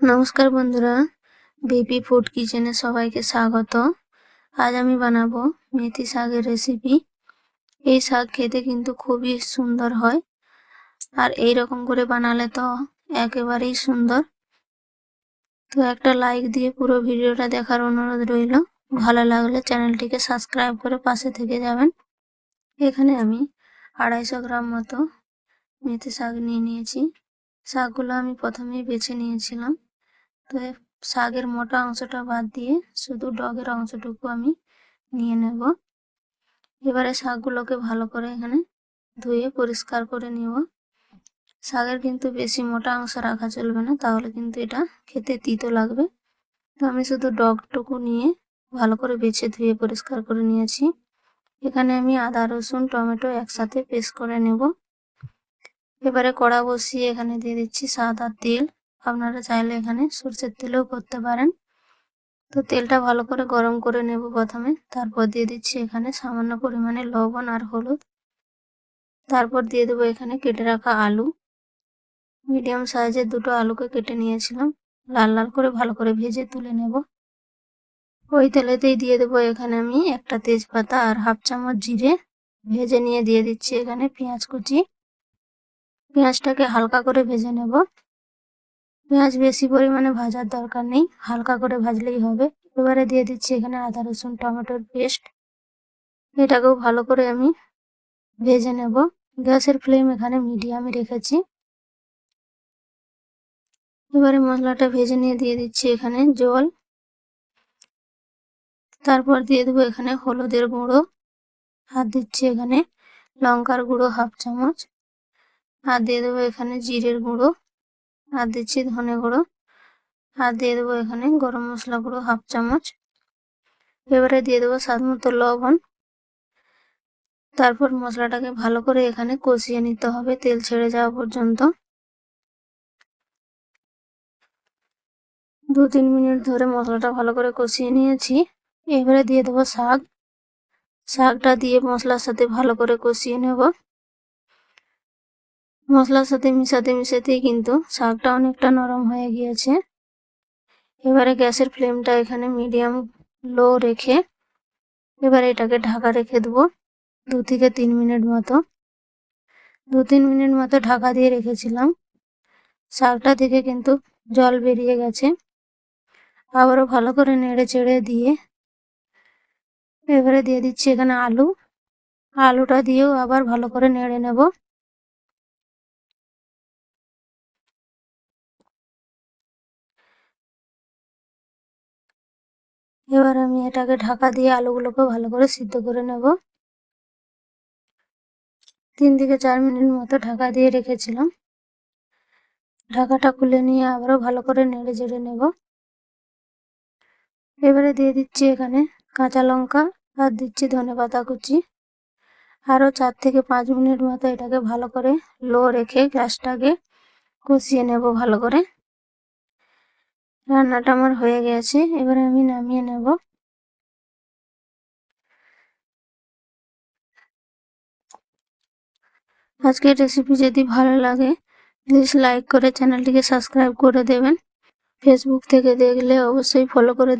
নমস্কার বন্ধুরা baby food কিচেনে সবাইকে স্বাগত। আজ আমি বানাবো মেথি শাকের রেসিপি এই শাক খেতে কিন্তু খুবই সুন্দর হয়। আর এই রকম করে বানালে তো একেবারেই সুন্দর। তো একটা লাইক দিয়ে পুরো ভিডিওটা দেখার অনুরোধ রইল। ভালো লাগলে চ্যানেলটিকে সাবস্ক্রাইব করে পাশে থেকে যাবেন। এখানে আমি আড়াইশো গ্রাম মতো মেথি শাক নিয়ে নিয়েছি। শাকগুলো আমি প্রথমেই বেছে নিয়েছিলাম। তো শাকের মোটা অংশটা বাদ দিয়ে শুধু ডগের অংশটুকু আমি নিয়ে নেব। এবারে শাকগুলোকে ভালো করে এখানে ধুয়ে পরিষ্কার করে নিব। শাকের কিন্তু বেশি মোটা অংশ রাখা চলবে না, তাহলে কিন্তু এটা খেতে তিতো লাগবে। তো আমি শুধু ডগটুকু নিয়ে ভালো করে বেছে ধুয়ে পরিষ্কার করে নিয়েছি। এখানে আমি আদা, রসুন, টমেটো একসাথে পেস্ট করে নেব। এবারে কড়া বসিয়ে এখানে দিয়ে দিচ্ছি সাদা তেল। আপনারা চাইলে এখানে সর্ষের তেলেও করতে পারেন। তো তেলটা ভালো করে গরম করে নেব প্রথমে। তারপর দিয়ে দিচ্ছি এখানে সামান্য পরিমাণে লবণ আর হলুদ। তারপর দিয়ে দেবো এখানে কেটে রাখা আলু। মিডিয়াম সাইজের দুটো আলুকে কেটে নিয়েছিলাম। লাল লাল করে ভালো করে ভেজে তুলে নেব। ওই তেলেতেই দিয়ে দেবো এখানে আমি একটা তেজপাতা আর হাফ চামচ জিরে। ভেজে নিয়ে দিয়ে দিচ্ছি এখানে পেঁয়াজ কুচি। পেঁয়াজটাকে হালকা করে ভেজে নেব। পেঁয়াজ বেশি পরিমাণে ভাজার দরকার নেই, হালকা করে ভাজলেই হবে। এবারে দিয়ে দিচ্ছি এখানে আদা, রসুন, টমেটোর পেস্ট। এটাকেও ভালো করে আমি ভেজে নেব। গ্যাসের ফ্লেম এখানে মিডিয়ামে রেখেছি। এবারে মশলাটা ভেজে নিয়ে দিয়ে দিচ্ছি এখানে জল। তারপর দিয়ে দেবো এখানে হলুদের গুঁড়ো। আর দিচ্ছি এখানে লঙ্কার গুঁড়ো হাফ চামচ। আর দিয়ে দেবো এখানে জিরের গুঁড়ো। আর দিচ্ছি ধনে গুঁড়ো। আর দিয়ে দেবো এখানে গরম মশলা গুঁড়ো হাফ চামচ। এবারে দিয়ে দেবো স্বাদ মতো লবণ। তারপর মশলাটাকে ভালো করে এখানে কষিয়ে নিতে হবে তেল ছেড়ে যাওয়া পর্যন্ত। দু তিন মিনিট ধরে মশলাটা ভালো করে কষিয়ে নিয়েছি। এবারে দিয়ে দেবো শাক। শাকটা দিয়ে মশলার সাথে ভালো করে কষিয়ে নেব। মশলার সাথে মিশাতে মিশাতেই কিন্তু শাকটা অনেকটা নরম হয়ে গিয়েছে। এবারে গ্যাসের ফ্লেমটা এখানে মিডিয়াম লো রেখে এবারে এটাকে ঢাকা রেখে দেবো দু থেকে তিন মিনিট মতো। দু তিন মিনিট মতো ঢাকা দিয়ে রেখেছিলাম। শাকটা থেকে কিন্তু জল বেরিয়ে গেছে। আবারও ভালো করে নেড়ে চেড়ে দিয়ে এবারে দিয়ে দিচ্ছি এখানে আলু। আলুটা দিয়েও আবার ভালো করে নেড়ে নেব। এবার আমি এটাকে ঢাকা দিয়ে আলুগুলোকে ভালো করে সিদ্ধ করে নেব। তিন থেকে চার মিনিট মতো ঢাকা দিয়ে রেখেছিলাম। ঢাকাটা খুলে নিয়ে আবারও ভালো করে নেড়ে চেড়ে নেব। এবারে দিয়ে দিচ্ছি এখানে কাঁচা লঙ্কা আর দিচ্ছি ধনে পাতা কুচি। আরও চার থেকে পাঁচ মিনিট মতো এটাকে ভালো করে লো রেখে গ্যাসটাকে কষিয়ে নেব ভালো করে। রান্নাটা আমার হয়ে গেছে, এবারে আমি নামিয়ে নেব। আজকের রেসিপি যদি ভালো লাগে প্লিজ লাইক করে চ্যানেলটিকে সাবস্ক্রাইব করে দেবেন। ফেসবুক থেকে দেখলে অবশ্যই ফলো করে